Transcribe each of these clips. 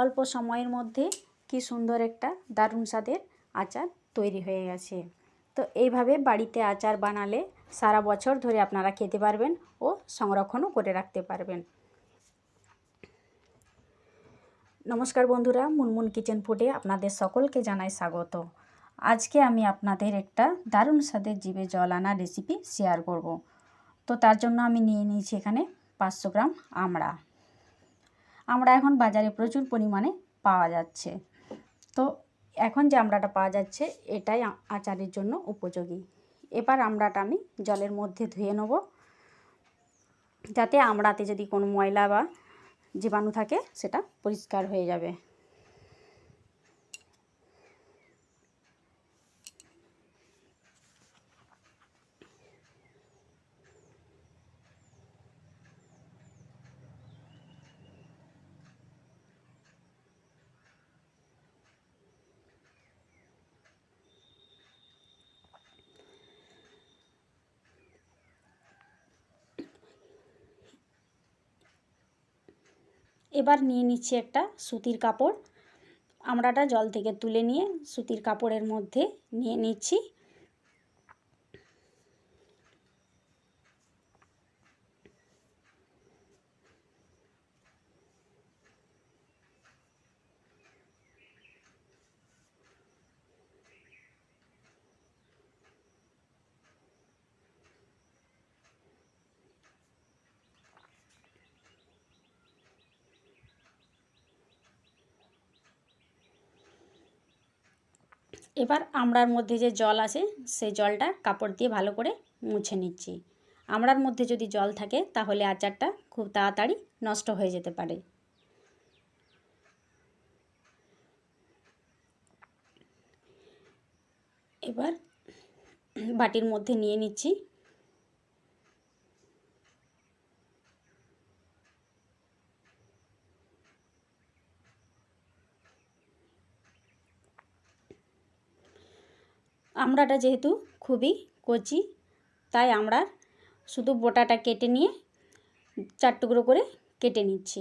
অল্প সময়ের মধ্যে কি সুন্দর একটা দারুণ স্বাদের আচার তৈরি হয়ে গেছে। তো এইভাবে বাড়িতে আচার বানালে সারা বছর ধরে আপনারা খেতে পারবেন ও সংরক্ষণও করে রাখতে পারবেন। নমস্কার বন্ধুরা, মুনমুন কিচেন ফুডে আপনাদের সকলকে জানাই স্বাগত। আজকে আমি আপনাদের একটা দারুণ স্বাদের জিভে জল আনা রেসিপি শেয়ার করব। তো তার জন্য আমি নিয়ে নিয়েছি এখানে পাঁচশো গ্রাম আমড়া। আমড়া এখন বাজারে প্রচুর পরিমাণে পাওয়া যাচ্ছে। তো এখন যে আমড়াটা পাওয়া যাচ্ছে, এটাই আচারের জন্য উপযোগী। এবার আমড়াটা আমি জলের মধ্যে ধুয়ে নেব। যাতে আমড়াতে যদি কোনো ময়লা বা জীবাণু থাকে, সেটা পরিষ্কার হয়ে যাবে। এবার নিয়ে নিচ্ছি একটা সুতির কাপড়। আমরাটা জল থেকে তুলে নিয়ে সুতির কাপড়ের মধ্যে নিয়ে নিচ্ছি। এবার আমড়ার মধ্যে যে জল আছে, সেই জলটা কাপড় দিয়ে ভালো করে মুছে নিচ্ছি। আমড়ার মধ্যে যদি জল থাকে, তাহলে আচারটা খুব তাড়াতাড়ি নষ্ট হয়ে যেতে পারে। এবার বাটির মধ্যে নিয়ে নিচ্ছি। আমড়াটা যেহেতু খুবই কচি, তাই আমরা শুধু বোটাটা কেটে নিয়ে চার টুকরো করে কেটে নিচ্ছি।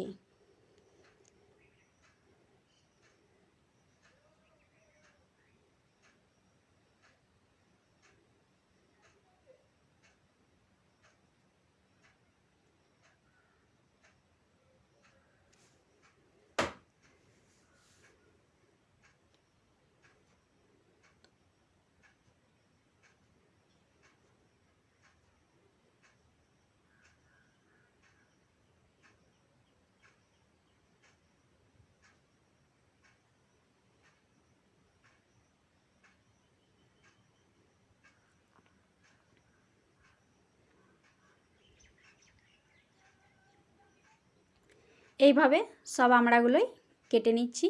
এইভাবে সব আমড়াগুলোই কেটে নিচ্ছি।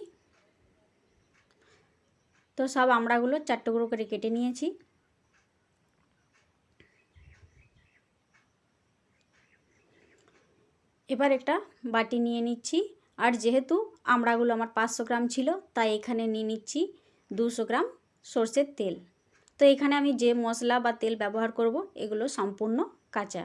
তো সব আমড়াগুলো চার টুকরো করে কেটে নিয়েছি। এবার একটা বাটি নিয়ে নিচ্ছি। আর যেহেতু আমড়াগুলো আমার পাঁচশো গ্রাম ছিল, তাই এখানে নিয়ে নিচ্ছি দুশো গ্রাম সর্ষের তেল। তো এখানে আমি যে মশলা বা তেল ব্যবহার করব, এগুলো সম্পূর্ণ কাঁচা।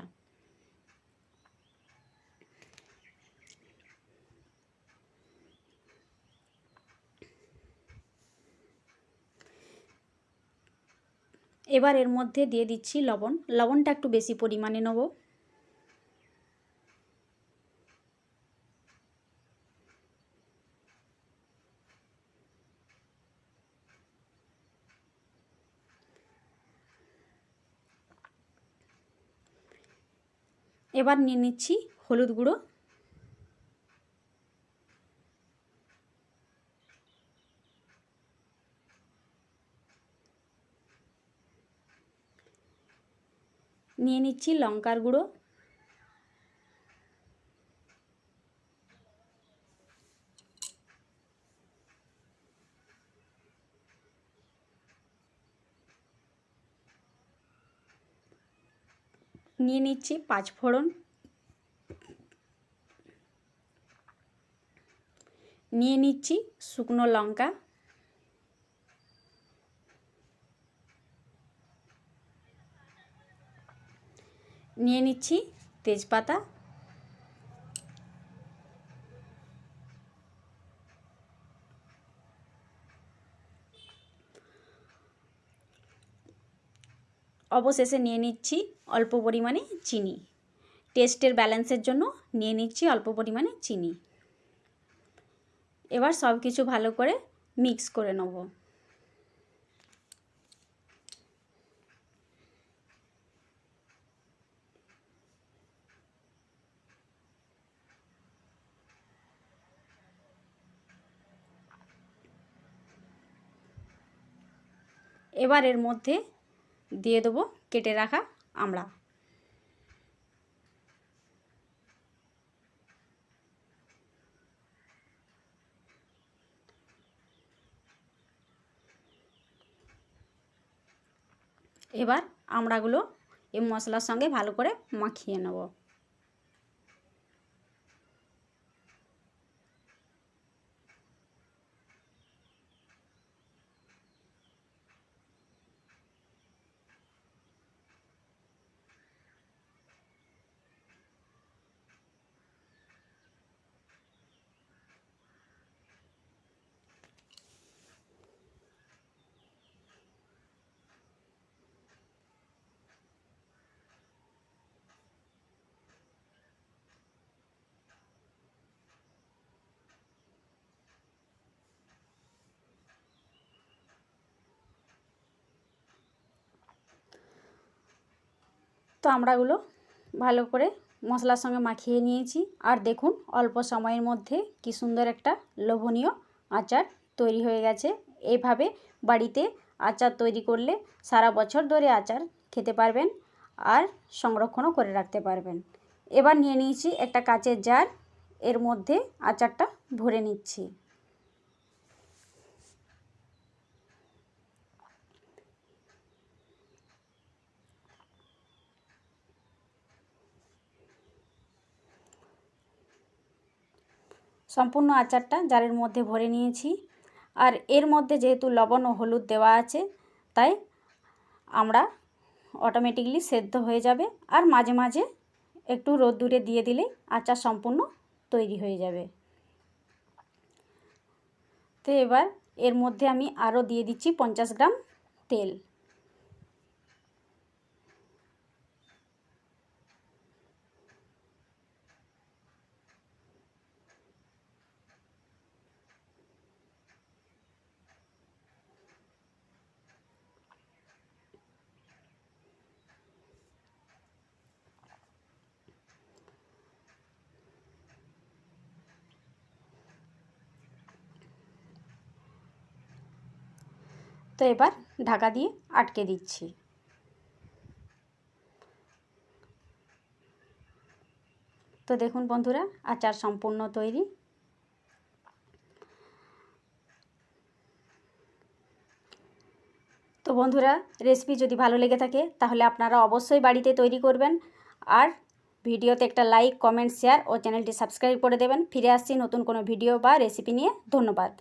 এবার এর মধ্যে দিয়ে দিচ্ছি লবণ। লবণটা একটু বেশি পরিমাণে নেব। এবার নিয়ে নিচ্ছি হলুদ গুঁড়ো। নিয়ে নিচ্ছি লঙ্কার গুঁড়ো। নিয়ে নিচ্ছি পাঁচ ফোড়ন। নিয়ে নিচ্ছি শুকনো লঙ্কা। নিয়ে নিচ্ছি তেজপাতা। অবশেষে নিয়ে নিচ্ছি অল্প পরিমাণে চিনি। টেস্টের ব্যালেন্সের জন্য নিয়ে নিচ্ছি অল্প পরিমাণে চিনি। এবার সব কিছু ভালো করে মিক্স করে নেব। এবার এর মধ্যে দিয়ে দেবো কেটে রাখা আমড়া এবার আমড়াগুলো এই মশলার সঙ্গে ভালো করে মাখিয়ে নেব। তো আমড়াগুলো ভালো করে মশলার সঙ্গে মাখিয়ে নিয়েছি। আর দেখুন, অল্প সময়ের মধ্যে কি সুন্দর একটা লোভনীয় আচার তৈরি হয়ে গেছে। এইভাবে বাড়িতে আচার তৈরি করলে সারা বছর ধরে আচার খেতে পারবেন আর সংরক্ষণও করে রাখতে পারবেন। এবার নিয়ে নিয়েছি একটা কাচের জার। এর মধ্যে আচারটা ভরে নিচ্ছি। সম্পূর্ণ আচারটা জারের মধ্যে ভরে নিয়েছি। আর এর মধ্যে যেহেতু লবণ ও হলুদ দেওয়া আছে, তাই আমরা অটোমেটিকলি সেদ্ধ হয়ে যাবে। আর মাঝে মাঝে একটু রোদ্দুরে দিয়ে দিলে আচার সম্পূর্ণ তৈরি হয়ে যাবে। তো এবার এর মধ্যে আমি আরও দিয়ে দিচ্ছি পঞ্চাশ গ্রাম তেল। তো এবার ঢাকা দিয়ে আটকে দিচ্ছি। তো দেখুন বন্ধুরা, আচার সম্পূর্ণ তৈরি। তো বন্ধুরা রেসিপি যদি ভালো লেগে থাকে, তাহলে আপনারা অবশ্যই বাড়িতে তৈরি করবেন। আর ভিডিওতে একটা লাইক কমেন্ট শেয়ার ও চ্যানেলটি সাবস্ক্রাইব করে দেবেন। ফিরে আসছি নতুন কোনো ভিডিও বা রেসিপি নিয়ে। ধন্যবাদ।